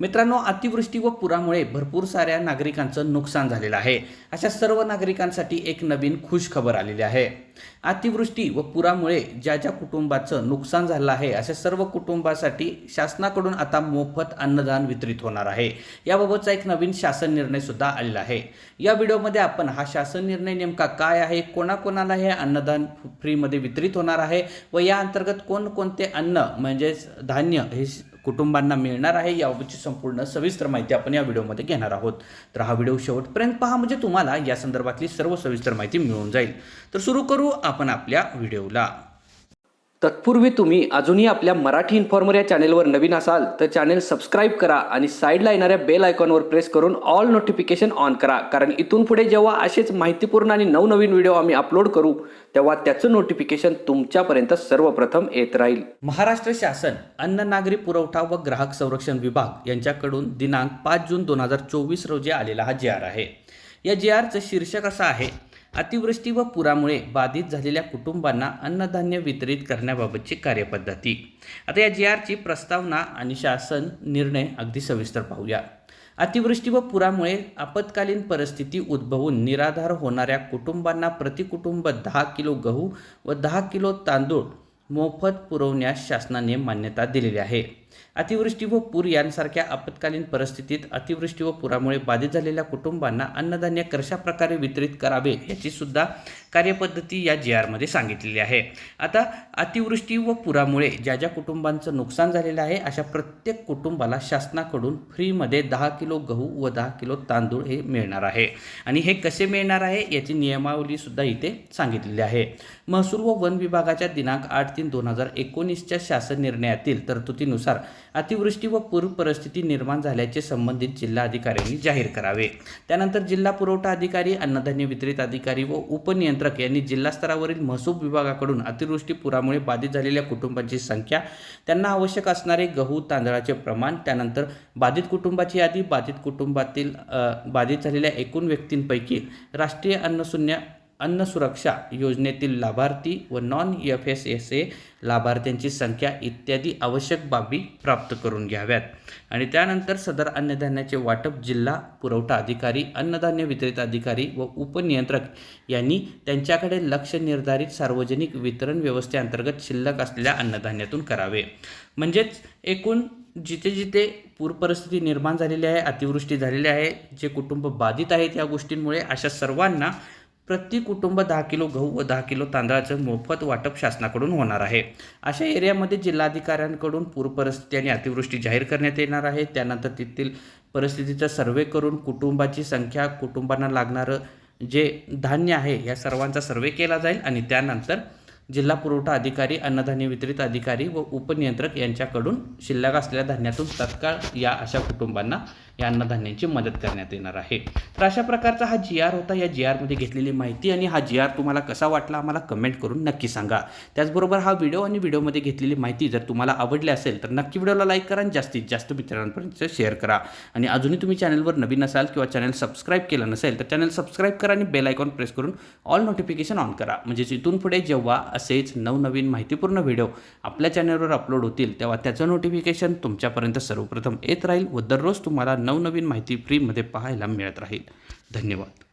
मित्रांनो अतिवृष्टी व पुरामुळे भरपूर साऱ्या नागरिकांचं नुकसान झालेलं आहे. अशा सर्व नागरिकांसाठी एक नवीन खुश खबर आलेली आहे. अतिवृष्टी व पुरामुळे ज्या ज्या कुटुंबाचं नुकसान झालं आहे अशा सर्व कुटुंबासाठी शासनाकडून आता मोफत अन्नदान वितरित होणार आहे. याबाबतचा एक नवीन शासन निर्णय सुद्धा आलेला आहे. या व्हिडिओमध्ये आपण हा शासन निर्णय नेमका काय आहे कोणाकोणाला हे अन्नदान फ्रीमध्ये वितरित होणार आहे व या अंतर्गत कोणकोणते अन्न म्हणजेच धान्य हे कुटुंबांना मिळणार आहे याबाबतची संपूर्ण सविस्तर माहिती आपण या व्हिडिओमध्ये घेणार आहोत. तर हा व्हिडिओ शेवटपर्यंत पहा म्हणजे तुम्हाला या संदर्भातली सर्व सविस्तर माहिती मिळून जाईल. तर सुरू करू आपण आपल्या व्हिडिओला. तत्पूर्वी तुम्ही अजूनही आपल्या मराठी इन्फॉर्मर या चॅनेलवर नवीन असाल तर चॅनेल सबस्क्राईब करा आणि साईडला येणाऱ्या बेल आयकॉनवर प्रेस करून ऑल नोटिफिकेशन ऑन करा. कारण इथून पुढे जेव्हा असेच माहितीपूर्ण आणि नवनवीन व्हिडिओ आम्ही अपलोड करू तेव्हा त्याचं नोटिफिकेशन तुमच्यापर्यंत सर्वप्रथम येत राहील. महाराष्ट्र शासन अन्न नागरी पुरवठा व ग्राहक संरक्षण विभाग यांच्याकडून दिनांक पाच जून दोन हजार चोवीस रोजी आलेला हा जी आर आहे. या जे आरचं शीर्षक असं आहे अतिवृष्टी व पुरामुळे बाधित झालेल्या कुटुंबांना अन्नधान्य वितरित करण्याबाबतची कार्यपद्धती. आता या जी आरची प्रस्तावना आणि शासन निर्णय अगदी सविस्तर पाहूया. अतिवृष्टी व पुरामुळे आपत्कालीन परिस्थिती उद्भवून निराधार होणाऱ्या कुटुंबांना प्रतिकुटुंब दहा किलो गहू व दहा किलो तांदूळ मोफत पुरवण्यास शासनाने मान्यता दिलेली आहे. अतिवृष्टी व पूर यांसारख्या आपत्कालीन परिस्थितीत अतिवृष्टी व पुरामुळे बाधित झालेल्या कुटुंबांना अन्नधान्य कशा प्रकारे वितरित करावे याची सुद्धा कार्यपद्धती या जी आरमध्ये सांगितलेली आहे. आता अतिवृष्टी व पुरामुळे ज्या ज्या कुटुंबांचं नुकसान झालेलं आहे अशा प्रत्येक कुटुंबाला शासनाकडून फ्रीमध्ये दहा किलो गहू व दहा किलो तांदूळ हे मिळणार आहे. आणि हे कसे मिळणार आहे याची नियमावलीसुद्धा इथे सांगितलेली आहे. महसूल व वन विभागाच्या दिनांक आठ तीन दोन हजार एकोणीसच्या शासन निर्णयातील तरतुदीनुसार अतिवृष्टी व पूर परिस्थिती निर्माण झाल्याचे संबंधित जिल्हा अधिकाऱ्यांनी जाहीर करावे. त्यानंतर जिल्हा पुरवठा अधिकारी अन्नधान्य वितरित अधिकारी व उपनियंत्रक यांनी जिल्हा स्तरावरील महसूल विभागाकडून अतिवृष्टी पुरामुळे बाधित झालेल्या कुटुंबांची संख्या त्यांना आवश्यक असणारे गहू तांदळाचे प्रमाण त्यानंतर बाधित कुटुंबाची यादी बाधित कुटुंबातील बाधित झालेल्या एकूण व्यक्तींपैकी राष्ट्रीय अन्नशून्य अन्न सुरक्षा योजनेतील लाभार्थी व non F S S A लाभार्थ्यांची संख्या इत्यादी आवश्यक बाबी प्राप्त करून घ्याव्यात. आणि त्यानंतर सदर अन्नधान्याचे वाटप जिल्हा पुरवठा अधिकारी अन्नधान्य वितरित अधिकारी व उपनियंत्रक यांनी त्यांच्याकडे लक्ष निर्धारित सार्वजनिक वितरण व्यवस्थेअंतर्गत शिल्लक असलेल्या अन्नधान्यातून करावे. म्हणजेच एकूण जिथे जिथे पूर परिस्थिती निर्माण झालेली आहे अतिवृष्टी झालेली आहे जे कुटुंब बाधित आहेत या गोष्टींमुळे अशा सर्वांना प्रत्येक कुटुंब दहा किलो गहू व दहा किलो तांदळाचं मोफत वाटप शासनाकडून होणार आहे. अशा एरियामध्ये जिल्हाधिकाऱ्यांकडून पूरपरिस्थिती आणि अतिवृष्टी जाहीर करण्यात येणार आहे. त्यानंतर तेथील परिस्थितीचा सर्वे करून कुटुंबाची संख्या कुटुंबांना लागणारं जे धान्य आहे या सर्वांचा सर्वे केला जाईल आणि त्यानंतर जिल्हा पुरवठा अधिकारी अन्नधान्य वितरित अधिकारी व उपनियंत्रक यांच्याकडून शिल्लक असलेल्या धान्यातून तत्काळ या अशा कुटुंबांना या अन्नधान्यांची मदत करण्यात येणार आहे. तर अशा प्रकारचा हा जी आर होता. या जी आरमध्ये घेतलेली माहिती आणि हा जी आर तुम्हाला कसा वाटला आम्हाला कमेंट करून नक्की सांगा. त्याचबरोबर हा व्हिडिओ आणि व्हिडिओमध्ये घेतलेली माहिती जर तुम्हाला आवडली असेल तर नक्की व्हिडिओला लाईक करा आणि जास्तीत जास्त मित्रांपर्यंत शेअर करा. आणि अजूनही तुम्ही चॅनलवर नवीन असाल किंवा चॅनल सबस्क्राईब केलं नसेल तर चॅनल सबस्क्राईब करा आणि बेल आयकॉन प्रेस करून ऑल नोटिफिकेशन ऑन करा. म्हणजेच इथून पुढे जेव्हा असेच नवनवीन माहितीपूर्ण व्हिडिओ आपल्या चॅनलवर अपलोड होतील तेव्हा त्याचं नोटिफिकेशन तुमच्यापर्यंत सर्वप्रथम येत राहील व दररोज तुम्हाला नवनवीन माहिती फ्रीमध्ये पाहायला मिळत राहील. धन्यवाद.